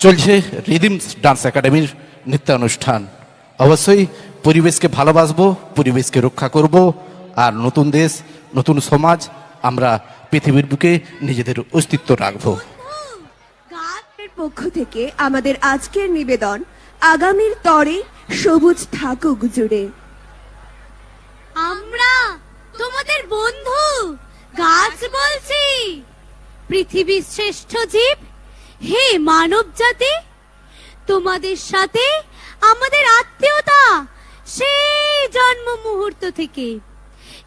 চলছে রিদিমস ডান্স একাডেমির নৃত্যানুষ্ঠান। অবশ্যই পরিবেশকে ভালোবাসবো, পরিবেশকে রক্ষা করব, আর নতুন দেশ, নতুন সমাজ আমরা পৃথিবীর বুকে নিজেদের অস্তিত্ব রাখব। পক্ষ থেকে আমাদের আজকের নিবেদন, আগামীর তরে সবুজ থাকুক জুড়ে। আমরা তোমাদের বন্ধু, গাছ বলছি। পৃথিবীর শ্রেষ্ঠ জীব হে মানব জাতি তোমাদের সাথে আমাদের আত্মীয়তা সেই জন্ম মুহূর্ত থেকে।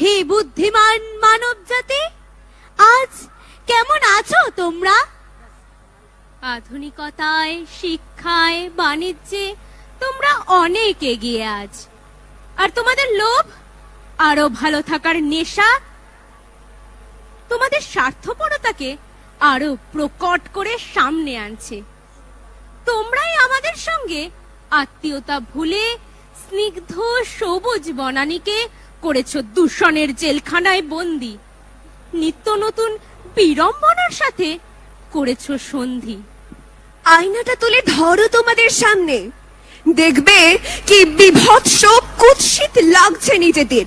হে বুদ্ধিমান মানব জাতি আজ কেমন আছো তোমরা? আধুনিকতায়, শিক্ষায়, বাণিজ্যে তোমরা অনেক এগিয়ে আজ আর তোমাদের লোভ? আরও ভালো থাকার নেশা? তোমাদের স্বার্থপরতাকে আরও প্রকট করে সামনে আনছে। তোমরাই আমাদের সঙ্গে আত্মীয়তা ভুলে স্নিগ্ধ সবুজ বনানীকে করেছ দূষণের জেলখানায় বন্দি। নিত্য নতুন বিড়ম্বনার সাথে করেছ সন্ধি। আয়নাটা তুলে ধরো তোমাদের সামনে। দেখবে কি বিভৎস কুৎসিত লাগছে নিজেদের।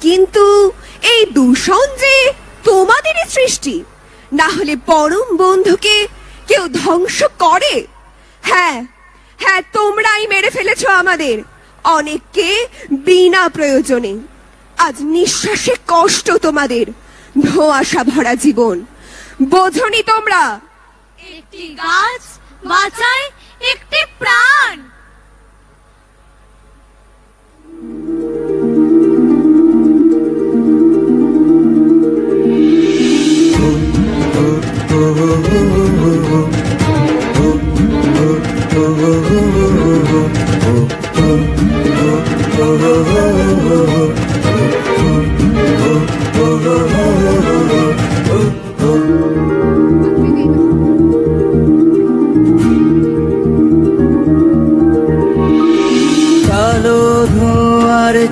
কিন্তু এই দূষণ যে তোমাদেরই সৃষ্টি না হলে পরম বন্ধুকে কেউ ধ্বংস করে। হ্যাঁ হ্যাঁ তোমরাই মেরে ফেলেছ আমাদের। অনেককে বিনা প্রয়োজনে। আজ নিঃশ্বাসে কষ্ট তোমাদের। ধোঁয়াশা ভরা জীবন। বোঝনি তোমরা। একটি গাছ বাঁচায় একটি প্রাণ।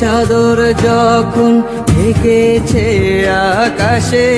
চাদর যখন ঢেকেছে আকাশে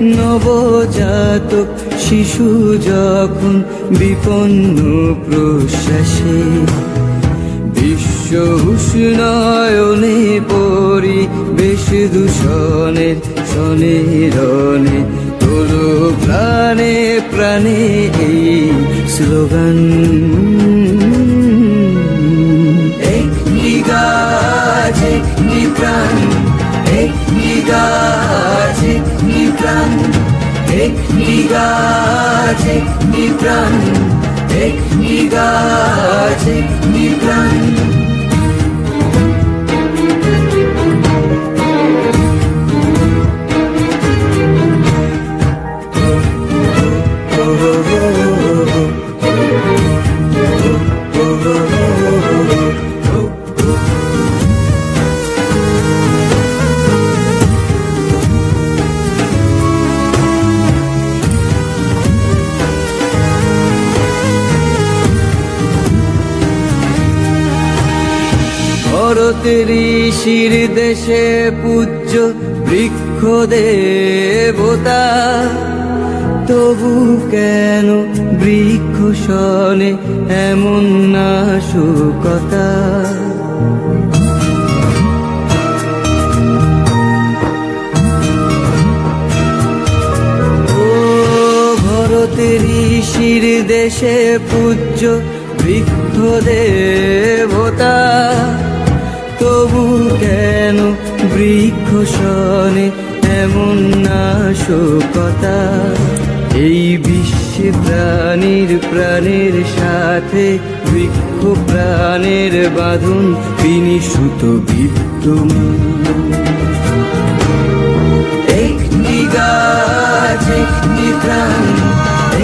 নবজাতক শিশু যখন বিপন্ন প্রশ্বাসে বিশ্ব উষ্ণায়নে পরি, বেশ দূষণের শনে রনে তোলো প্রাণে প্রাণে এই স্লোগান। একটি গাছ একটি প্রাণ একটি গাছ একটি ভরতের ঋষির দেশে পূজ্য বৃক্ষ দেবতা। তবু কেন বৃক্ষ শনে এমন নাশকতা? ভরতের ঋষির দেশে পূজ্য বৃক্ষ দেবতা। কেন বৃক্ষ শনে এমন নাশকতা এই বিশ্বে প্রাণীর প্রাণের সাথে বৃক্ষ প্রাণের বাঁধন, তিনি সুত বিদ্যমান। একটি গাছ, একটি প্রাণ,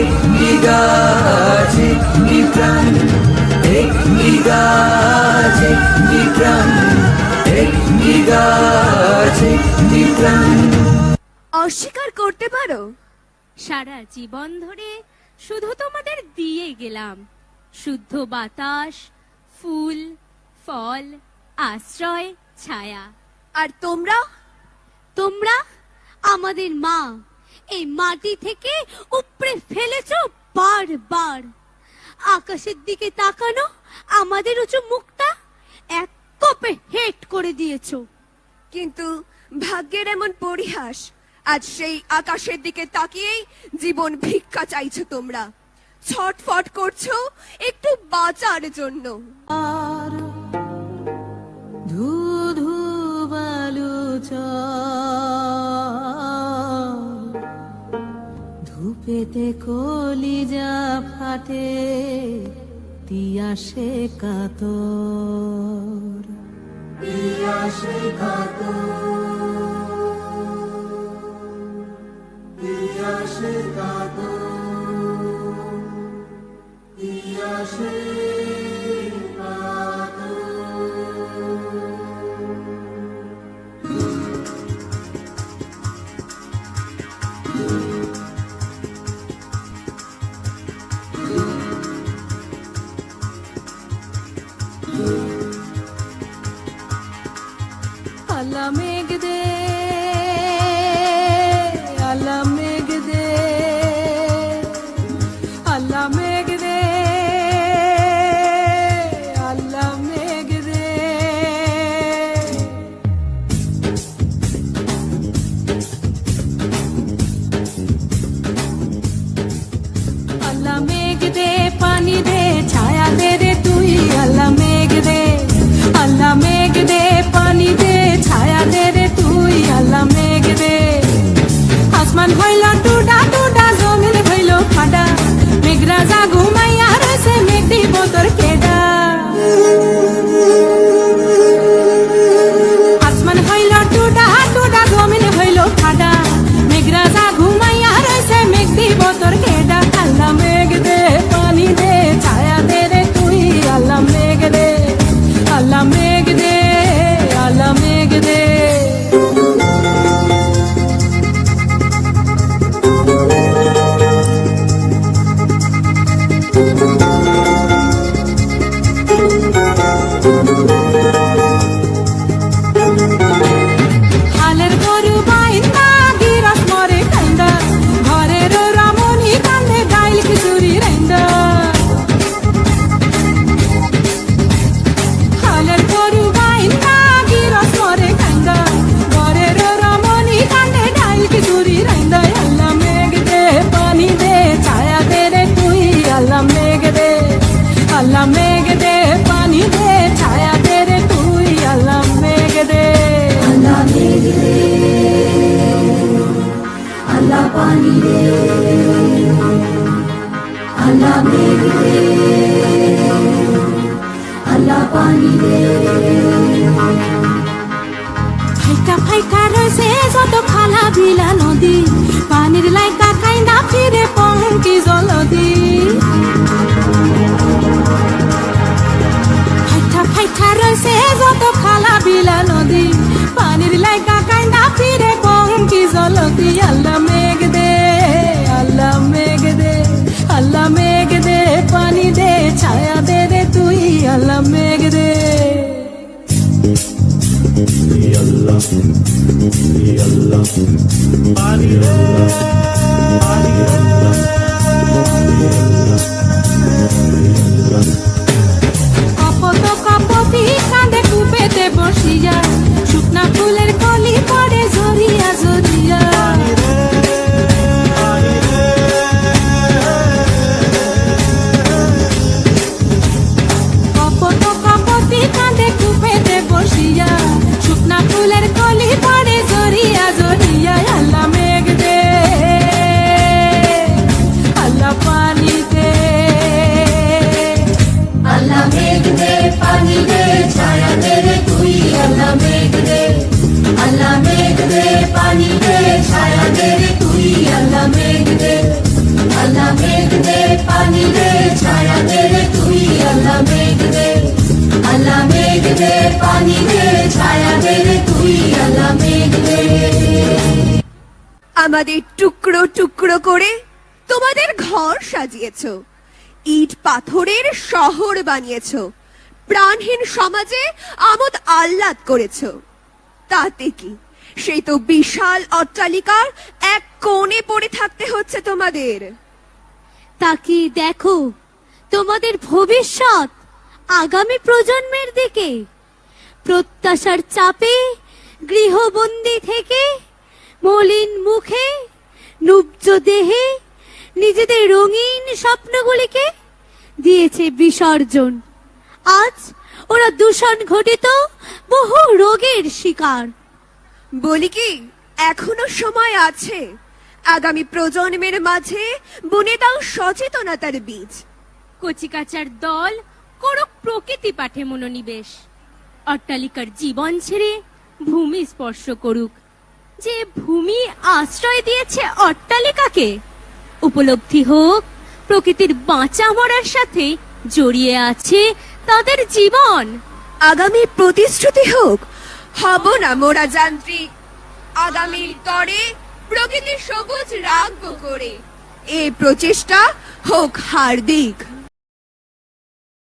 একটি গাছ, একটি প্রাণ, একটি গাছ। একটি গাছ অস্বীকার করতে পারো। সারা জীবন ধরে শুধু তোমাদের দিয়ে গেলাম। শুদ্ধ বাতাস ফুল ফল আশ্রয় ছায়া। আর তোমরা? তোমরা আমাদের মা। এই মাটি থেকে উপড়ে ফেলেছো বারবার। আকাশের দিকে তাকানো আমাদের উঁচু মুখটা এক কোপে হেট করে দিয়েছ। কিন্তু ভাগ্যের এমন পরিহাস আজ সেই আকাশের দিকে তাকিয়েই জীবন ভিক্ষা চাইছো তোমরা। ছটফট করছ একটু বাঁচার জন্য। আর ধু ধু বালু। ধূপেতে কলিজা ফাটে। তিয়াসে কাতর। আল্লাহ Música আল্লাহ পানি দে আল্লাহ মেঘ আল্লাহ পানি দে ফাইটা ফাইটা রয়েছে যত খালা বিলা নদী। পানির লাইকা কাইন্দা ফিরে পঙ্কি জলদি। যত খালা বিলা নদী। পানির লাইকা কাইন্দা ফিরে পঙ্কি জলদি। আল্লাহ মেঘ কপত কাপতি কাঁদে কুপেতে বসিয়া ছায়া দে তুই আল্লাহ মেঘ দে আল্লাহ মেঘ দে পানি দে ছায়া দে তুই আল্লাহ মেঘ দে। আমাদের টুকরো টুকরো করে তোমাদের ঘর সাজিয়েছো ইট পাথরের শহর বানিয়েছো প্রাণহীন সমাজে আমোদ আহ্লাদ করেছ। তাতে কি? সেই তো বিশাল অট্টালিকার এক কোণে পড়ে থাকতে হচ্ছে তোমাদের। তাকিয়ে দেখো? তোমাদের ভবিষ্যৎ আগামী প্রজন্মের দিকে। প্রত্যাশার চাপে গৃহবন্দী থেকে মলিন মুখে নুব্জ দেহে নিজেদের রঙিন স্বপ্নগুলিকে দিয়েছে বিসর্জন। আজ ওরা দূষণ ঘটিত বহু রোগের শিকার। বলি কি, এখনও সময় আছে। আগামী প্রজন্মের মাঝে বুনে দাও সচেতনতার বীজ। কচিকাচার দল করুক প্রকৃতি পাঠে মনোনিবেশ। অট্টালিকার জীবন ছেড়ে ভূমি স্পর্শ করুক। যে ভূমি আশ্রয় দিয়েছে অট্টালিকাকে, উপলব্ধি হোক, প্রকৃতির বাঁচা মরার সাথে জড়িয়ে আছে তাদের জীবন। আগামী প্রতিশ্রুতি হোক, হব না মোরা যান্ত্রিক। আগামীর তরে প্রকৃতির সবুজ রাখব করে। এ প্রচেষ্টা হোক হার্দিক।